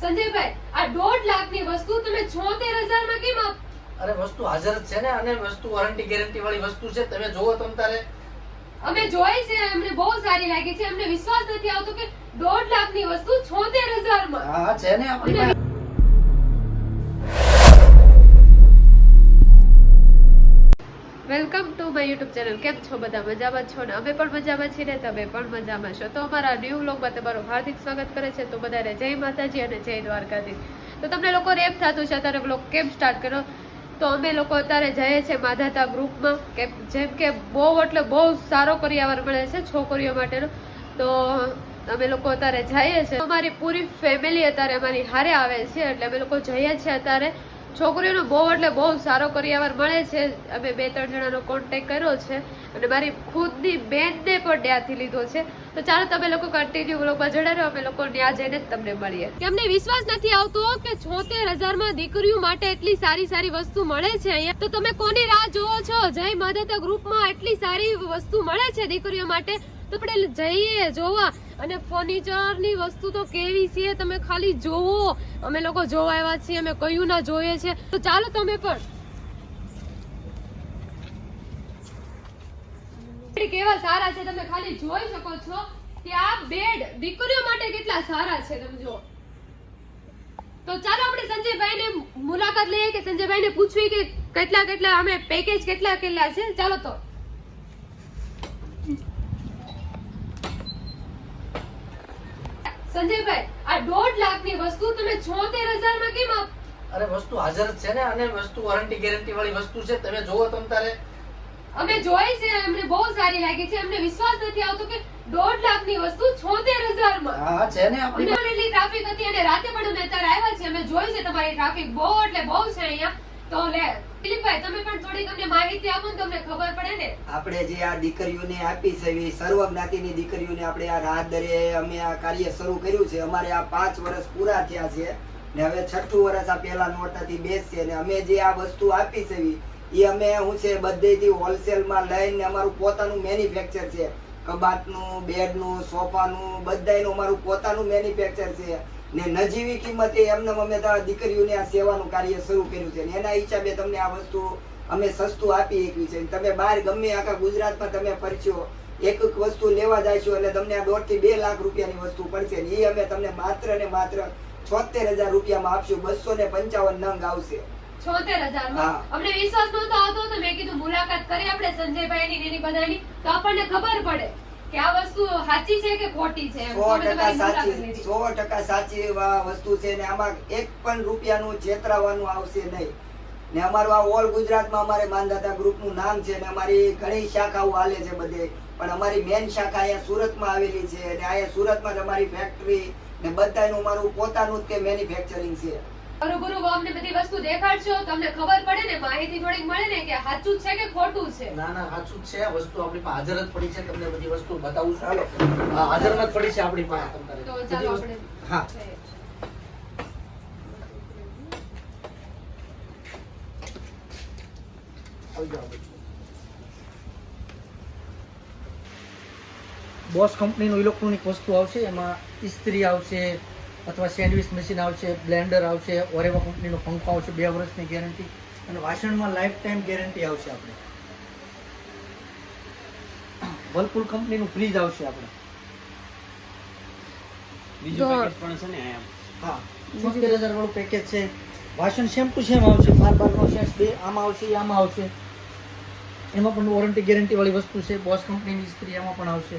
સંજયભાઈ આ દોઢ લાખની વસ્તુ તમે છોતેર હજારમાં કેમ આપ? અરે વસ્તુ હાજર જ છે ને અને વસ્તુ વોરંટી ગેરંટી વાળી વસ્તુ છે તમે જોવો તમ તારે. અમે જોઈ છે અમને બહુ સારી લાગી છે. અમને વિશ્વાસ નથી આવતો કે દોઢ લાખની વસ્તુ છોતેર હજારમાં હા છે ને આપણી માય યુટ્યુબ ચેનલ કેમ છો? બધા મજામાં છો ને? અમે પણ મજામાં છીએ ને, તમે પણ મજામાં છો. તો અમારા ન્યૂ વ્લોગમાં તમારું હાર્દિક સ્વાગત કરે છે. તો બધાને જય માતાજી અને જય દ્વારકાધીશ. તો તમને લોકો રેપ થતું છે અત્યારે વ્લોગ કેમ સ્ટાર્ટ કર્યો? તો અમે લોકો અત્યારે જઈએ છીએ માધાતા ગ્રુપમાં કેમ, જેમ કે બહુ, એટલે બહુ સારો કરિયાવર મળે છે છોકરીઓ માટેનો. તો અમે લોકો અત્યારે જઈએ છીએ. અમારી પૂરી ફેમિલી અત્યારે અમારી હારે આવે છે, એટલે અમે લોકો જઈએ છીએ અત્યારે. છોકરીઓનો બહુ એટલે બહુ સારો કરિયાવર મળે છે. અમે બે ત્રણ જણાનો કોન્ટેક કર્યો છે અને મારી ખુદની બેનને પણ ત્યાંથી લીધો છે. તો ચાલો તમે લોકો કન્ટિન્યુ વ્લોગમાં જણાવો, અમે લોકો ત્યાં જઈને જ તમને મળીએ. તમને વિશ્વાસ નથી આવતો કે છોતેર હજારમાં દીકરીઓ માટે એટલી સારી સારી વસ્તુ મળે છે અહીંયા? તો તમે કોની રાહ જોવો છો? જય માધાતા ગ્રુપમાં એટલી સારી વસ્તુ મળે છે દીકરીઓ માટે? તો આપણે જઈએ, જોવા. અને ફર્નિચરની વસ્તુ તો કેવી છે, તમે ખાલી જોવો. અમે લોકો જોવા આવ્યા છીએ, અમે કયું ના જોઈએ છે. તો ચાલો તમે પણ. કેવા સારા છે, તમે ખાલી જોઈ શકો છો કે આ બેડ દીકરીઓ માટે કેટલા સારા છે, તમે જો તો ચાલો આપણે સંજયભાઈને મુલાકાત લઈએ કે સંજયભાઈને પૂછવી કે કેટલા કેટલા અમે પેકેજ કેટલા કેટલા છે. ચાલો તો. સંજયભાઈ આ દોઢ લાખની વસ્તુ તમે છોતેર હજારમાં કેમ આપ? અરે વસ્તુ હાજર જ છે ને અને વસ્તુ વોરંટી ગેરંટી વાળી વસ્તુ છે તમે જોવો તમ તારે. અમે જોઈ છે અમને બહુ સારી લાગી છે અમને વિશ્વાસ નથી આવતો કે દોઢ લાખની વસ્તુ છોતેર હજારમાં. હા છે ને આપણી એટલી ટ્રાફિક હતી અને રાતે પણ અમે અત્યારે આવ્યા છીએ અમે જોયું છે તમારી ટ્રાફિક બહુ એટલે બહુ છે અહીંયા. આપણે જે આ દીકરીઓને આપી છે એવી સર્વ જ્ઞાતિની દીકરીઓને આપણે આ રાહત દરે અમે આ કાર્ય શરૂ કર્યું છે. અમારે આ પાંચ વર્ષ પૂરા થયા છે ને હવે છઠ્ઠું વર્ષ આ પહેલા નોરતાથી બેસશે ને અમે જે આ વસ્તુ આપી છે, એ અમે શું છે, બધેથી હોલસેલમાં લઈને અમારું પોતાનું મેન્યુફેક્ચર છે. કબાટનું, બેડનું, સોફાનું બધાયનું અમારું પોતાનું મેન્યુફેક્ચર છે. ને નજીવી કિંમતે એમને અમે દીકરીઓને આ સેવાનું કાર્ય શરૂ કર્યું છે એના હિસાબે તમને આ વસ્તુ અમે સસ્તું આપી એકવી છે. તમે બહાર ગમે આખા ગુજરાતમાં તમે ફરશો એક એક વસ્તુ લેવા જાશો એટલે તમને આ દોઢથી બે લાખ રૂપિયાની વસ્તુ પડશે ને એ અમે તમને માત્ર ને માત્ર છોતેર હજાર રૂપિયામાં આપશું બસો ને પંચાવન નંગ આવશે. છોતેર હજારમાં? હા. અમને વિશ્વાસ નહોતો આવતો તો મેં કીધું મુલાકાત કરી આપણે સંજયભાઈ ની એની બધાની. તો આપણને ખબર પડે. કે આ વસ્તુ સાચી છે કે ખોટી છે? સો ટકા સાચી સો ટકા સાચી વસ્તુ છે ને આમાં એક પણ રૂપિયાનું છેતરાવાનું આવશે નહીં. ને અમારું આ ઓલ ગુજરાતમાં અમારે માનદાતા ગ્રુપનું નામ છે ને અમારી ઘણી શાખાઓ હાલે છે બધે. પણ અમારી મેન શાખા અહીંયા સુરતમાં આવેલી છે અને અહીંયા સુરતમાં જ અમારી ફેક્ટરી ને બધાનું અમારું પોતાનું જ કે મેન્યુફેક્ચરિંગ છે. બરોબર અમને બધી વસ્તુ દેખાડશો તમને ખબર પડે ને માહિતી થોડીક મળે ને કે સાચું છે કે ખોટું છે? ના ના સાચું છે. વસ્તુ આપણી પાસે હાજર જ પડી છે. તમને બધી વસ્તુ બતાવું છું. હાલો હા, જ પડી છે આપણી પાસે તો ચાલો આપણે હા. બોસ કંપનીનું ઇલેક્ટ્રોનિક વસ્તુ આવશે એમાં ઇસ્ત્રી આવશે અથવા સેન્ડવિચ મશીન આવશે બ્લેન્ડર આવશે ઓરેવા કંપનીનો પંખો આવશે બે વર્ષની ગેરંટી અને વાસણમાં લાઈફ ટાઈમ ગેરંટી આવશે આપણે. વર્લપુલ કંપનીનું ફ્રીજ આવશે આપણે. બીજું પેકેજ પણ છે ને હા. છોતેર હજાર વાળું પેકેજ છે. વાસણ સેમ ટુ સેમ આવશે. બાર બાર નો સેટ બે આમાં આવશે આમાં આવશે. એમાં પણ વોરંટી ગેરંટી વાળી વસ્તુ છે. બોસ કંપનીની સ્ત્રી એમાં પણ આવશે.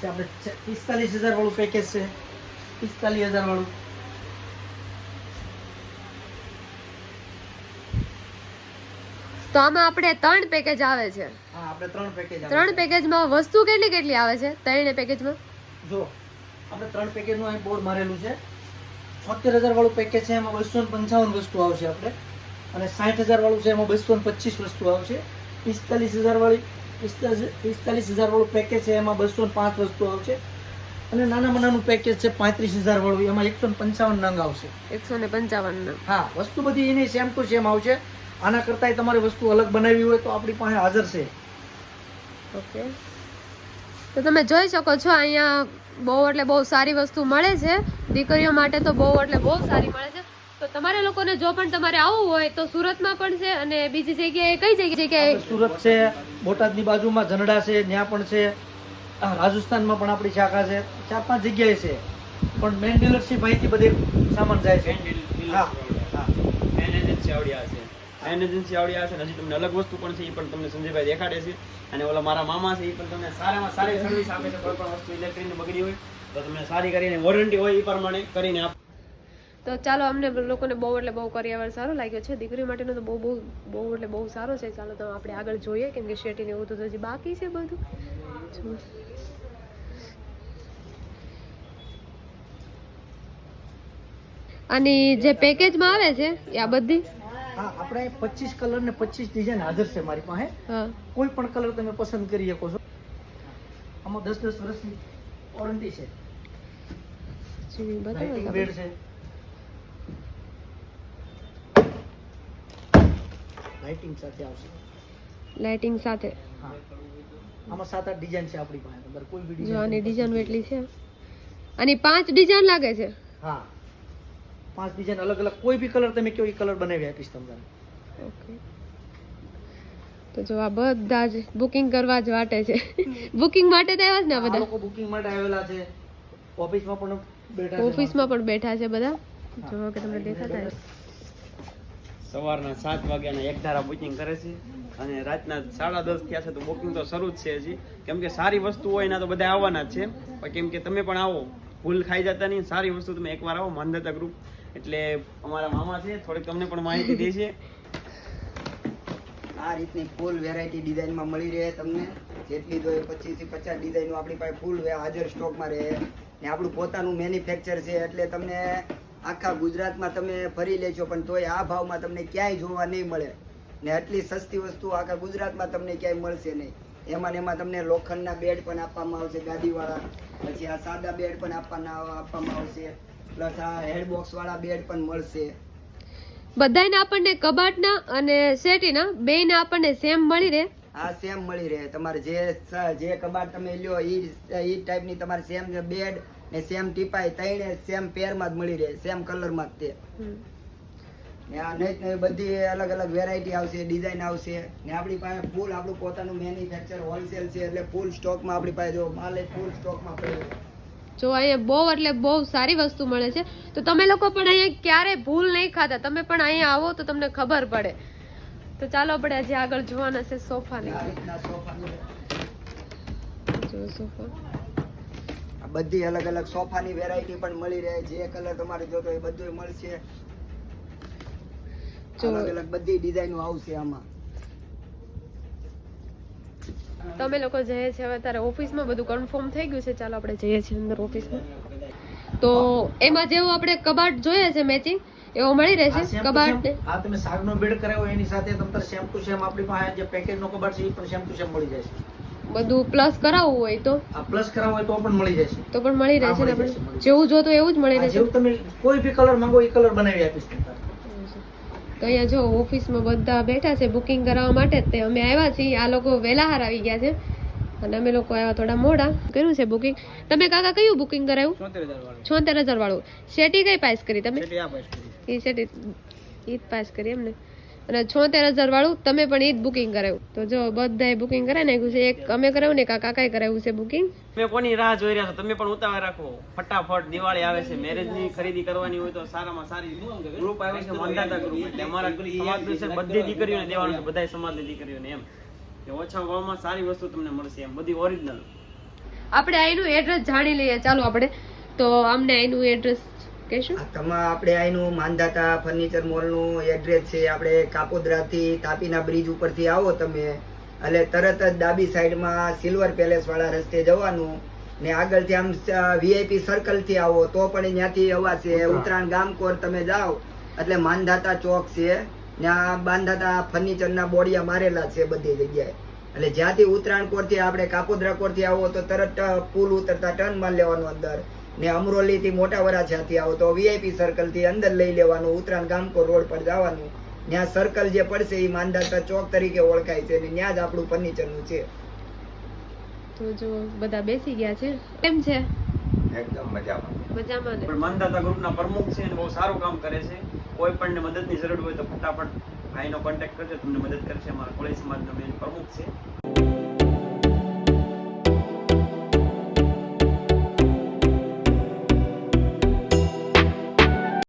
પછી આપણે પિસ્તાલીસ હજાર વાળું પેકેજ છે. પિસ્તાલીસ હજાર વાળું. તો આમાં આપણે ત્રણ પેકેજ આવે છે. હા આપણે ત્રણ પેકેજ ત્રણ પેકેજમાં વસ્તુ કેટલી કેટલી આવે છે? ત્રણે પેકેજમાં જો આપણે ત્રણ પેકેજનું અહીં બોર્ડ મારેલું છે. છોતેર હજાર વાળું પેકેજ છે એમાં બસો પંચાવન વસ્તુ આવશે આપણે. અને સાઠ હજાર વાળું છે એમાં બસો પચીસ વસ્તુ આવશે. પિસ્તાલીસ હજાર વાળી પિસ્તાલીસ પિસ્તાલીસ હજાર વાળું પેકેજ છે એમાં બસો પાંચ વસ્તુ આવશે. અને નાનામાં નાનું પેકેજ છે પાંત્રીસ હજાર વાળું. એમાં એકસો પંચાવન નંગ આવશે. એકસો ને પંચાવન હા વસ્તુ બધી એની સેમ ટુ સેમ આવશે. આના કરતાંય તમારે વસ્તુ અલગ બનાવવી હોય તો આપણી પાસે હાજર છે. ઓકે. તો તમે જોઈ શકો છો અહીંયા બહુ એટલે બહુ સારી વસ્તુ મળે છે. દીકરીઓ માટે તો બહુ એટલે બહુ સારી મળે છે. તો તમારે લોકોને જો પણ તમારે આવવું હોય તો સુરતમાં પણ છે અને બીજી જગ્યાએ કઈ જગ્યાએ સુરત છે બોટાદની બાજુમાં ઝનડા છે ત્યાં પણ છે આ રાજસ્થાનમાં પણ આપણી શાખા છે ચાર પાંચ જગ્યાએ છે. પણ મેન ડીલરશીપ અહીંથી બધે સામાન જાય છે. હા હા. એન એજન્સી આવડ્યા છે. એન એજન્સી આવડ્યા છે હજી તમને અલગ વસ્તુ પણ છે એ પણ તમને સંજયભાઈ દેખાડે છે. અને ઓલા મારા મામા છે એ પણ તમને સારામાં સારી સર્વિસ આપે છે કોઈ પણ વસ્તુ ઇલેક્ટ્રિકની બગડી હોય તો તમને સારી કરીને વોરંટી હોય એ પ્રમાણે કરીને આપ. તો ચાલો અમને લોકોને બહુ એટલે બહુ કરિયાવર સારો લાગ્યો છે. દીકરી માટેનો તો બહુ બહુ બહુ એટલે બહુ સારો છે. ચાલો તો આપણે આગળ જોઈએ કેમ કે શેટીને એવું તો હજી બાકી છે બધું. અને જે પેકેજમાં આવે છે એ આ બધી? આપણે પચીસ કલર ને પચીસ ડિઝાઇન હાજર છે મારી પાસે. કોઈ પણ કલર તમે પસંદ કરી શકો છો. આમાં દસ દસ વર્ષની વોરંટી છે. બતાવો છે. લાઇટિંગ સાથે આવશે. લાઇટિંગ સાથે. હા. આમાં સાત આઠ ડિઝાઇન છે આપણી પાસે. અંદર કોઈ બી ડિઝાઇન આની ડિઝાઇન એટલી છે. અને પાંચ ડિઝાઇન લાગે છે. હા. પાંચ ડિઝાઇન અલગ અલગ. કોઈ બી કલર તમે કયો એ કલર બનાવી આપીશ તમને. ઓકે તો જો આ બધા જ બુકિંગ કરવા જ વાટે છે. બુકિંગ માટે તો આવ્યા જ ને બધા? લોકો બુકિંગ માટે આવેલા છે. ઓફિસમાં પણ બેઠા ઓફિસમાં પણ બેઠા છે બધા? જો કે તમને દેખાતા. સવારના સાત વાગ્યાના એક ધારા બુકિંગ કરે છે અને રાતના સાડા દસ થયા છે તો બુકિંગ તો શરૂ જ છે હજી. કેમ કે સારી વસ્તુ હોય એના તો બધા આવવાના જ છે. કેમ કે તમે પણ આવો. ભૂલ ખાઈ જતા નહીં. સારી વસ્તુ તમે એકવાર આવો, માનદાતા ગ્રુપ એટલે અમારા મામા છે, થોડીક તમને પણ માહિતી દે છે. આ રીતની ફૂલ વેરાયટી ડિઝાઇનમાં મળી રહે તમને. જેટલી જોઈએ પચીસથી પચાસ ડિઝાઇનો આપણી પાસે ફૂલ હાજર સ્ટોકમાં રહે. ને આપણું પોતાનું મેન્યુફેક્ચર છે એટલે તમને આખા ગુજરાતમાં તમે ફરી લેશો પણ તોય આ ભાવમાં તમને ક્યાંય જોવા નહીં મળે. ને આટલી સસ્તી વસ્તુ આખા ગુજરાતમાં તમને ક્યાંય મળશે નહીં. એમાં ને એમાં તમને લોખંડના બેડ પણ આપવામાં આવશે ગાદીવાળા. પછી આ સાદા બેડ પણ આપવાના આપવામાં આવશે. પ્લસ આ હેડબોક્સ વાળા બેડ પણ મળશે. બધાયને આપણને કબાટના અને શેટીના બેયના આપણને સેમ મળી રહે? આ સેમ મળી રહે. તમારે જે જે કબાટ તમે લ્યો એ ઈ ટાઈપની તમારે સેમ બેડ ને સેમ ટીપાય તઈને સેમ પેરમાં જ મળી રહે સેમ કલરમાં જ તે. ને આ નહીં ને બધી અલગ અલગ વેરાયટી આવશે ડિઝાઇન આવશે. ને આપણી પાસે ફૂલ આપણું પોતાનું મેન્યુફેક્ચર હોલસેલ છે એટલે ફૂલ સ્ટોકમાં આપણી પાસે જો માલ ફૂલ સ્ટોકમાં પડ્યો. જો અહીંયા બહુ એટલે બહુ સારી વસ્તુ મળે છે. તો તમે લોકો પણ અહીંયા ક્યારે ભૂલ નહીં ખાતા. તમે પણ અહીંયા આવો તો તમને ખબર પડે. તો ચાલો આપણે આજે આગળ જોવાના છે સોફાની. સોફા. જો સોફા. આ બધી અલગ અલગ સોફાની વેરાયટી પણ મળી રહે. જે કલર તમારે જોતો એ બધું મળશે. અલગ અલગ બધી ડિઝાઇનો આવશે આમાં. તમે લોકો જઈએ છે હવે તારે ઓફિસમાં બધું કન્ફર્મ થઈ ગયું છે. ચાલો આપણે જઈએ છીએ અંદર ઓફિસમાં. તો એમાં જેવું આપણે કબાટ જોઈએ છે મેચિંગ એવો મળી રહેશે કબાટ આ તમે સાગનો બેડ કરાવ્યો એની સાથે તમને સેમ ટુ સેમ આપણી પાસે જે પેકેજનો કબાટ છે એ પણ સેમ ટુ સેમ મળી જશે બધું પ્લસ કરાવવું હોય તો? આ પ્લસ કરાવવું હોય તો પણ મળી જશે તો પણ મળી રહેશે ને આપણે? જેવું જોતું એવું જ મળી રહે રહેશે જેવું તમે કોઈ બી કલર માંગો એ કલર બનાવી આપીશ તો અહીંયા જો ઓફિસમાં બધા બેઠા છે બુકિંગ કરાવવા માટે જ તે. અમે આવ્યા છીએ આ લોકો વહેલા હાર આવી ગયા છે. અને અમે લોકો આવ્યા થોડા મોડા. કર્યું છે બુકિંગ તમે કાકા કયું બુકિંગ કરાવ્યું? છોતેર હજાર વાળું. શેટી કઈ પાસ કરી તમે? એ શેટી એ જ પાસ કરી એમને. અને છોતેર હજાર વાળું તમે પણ ઈ જ બુકિંગ કરાવ્યું. તો જો બધાએ બુકિંગ કરાવી નાખ્યું છે એક અમે કરાવ્યું ને કાકા કાંઈ કરાવ્યું છે બુકિંગ તમે કોની રાહ જોઈ રહ્યા છો? તમે પણ ઉતાવળ રાખો. ફટાફટ દિવાળી આવે છે મેરેજની ખરીદી કરવાની હોય તો સારામાં સારી ગ્રુપ આવે છે મંદાતા ગ્રુપ એટલે અમારા છે બધી દીકરીઓને દેવાનું છે બધાય સમાજની દીકરીઓને એમ. કે ઓછા ભાવમાં સારી વસ્તુ તમને મળશે એમ. બધી ઓરિજિનલ આપણે અહીંનું એડ્રેસ જાણી લઈએ. ચાલો આપણે. તો અમને અહીંનું એડ્રેસ કહેશું? તમા આપણે અહીંનું માનદાતા ફર્નિચર મોલનું એડ્રેસ છે આપણે કાપોદ્રાથી તાપીના બ્રિજ ઉપરથી આવો તમે. એટલે તરત જ ડાબી સાઈડમાં સિલ્વર પેલેસ વાળા રસ્તે જવાનું. ને આગળથી આમ વીઆઈપી સર્કલથી આવો તો પણ ત્યાંથી અવાશે. ઉત્તરાયણ. ગામકોર તમે જાઓ. એટલે માનધાતા ચોક છે. ત્યાં બાંધાતા ફર્નિચરના બોડિયા મારેલા છે બધી જગ્યાએ. એટલે જ્યાંથી ઉત્તરાયણ કોરથી આપણે કાપોદ્રા કોરથી આવો તો તરત પુલ ઉતરતા ટર્ન માર લેવાનું અંદર. ને અમરોલી મોટા વરાછાથી આવો તો વીઆઈપી સર્કલથી અંદર લઈ લેવાનું ઉત્તરાયણ ગામકો રોડ પર જવાનું. ત્યાં સર્કલ જે પડશે એ માંધાતા ચોક તરીકે ઓળખાય છે ને ત્યાં જ આપણું ફર્નિચરનું છે. તો જો બધા બેસી ગયા છે. કેમ છે? એકદમ મજામાં. મજામાં ને? પણ માનદાતા ગ્રુપના પ્રમુખ છે અને બહુ સારું કામ કરે છે. કોઈ પણ મદદની જરૂર હોય તો ફટાફટ ભાઈનો કોન્ટેક્ટ કરજો તમને મદદ કરશે. અમારા કોળી સમાજનો મેન પ્રમુખ છે.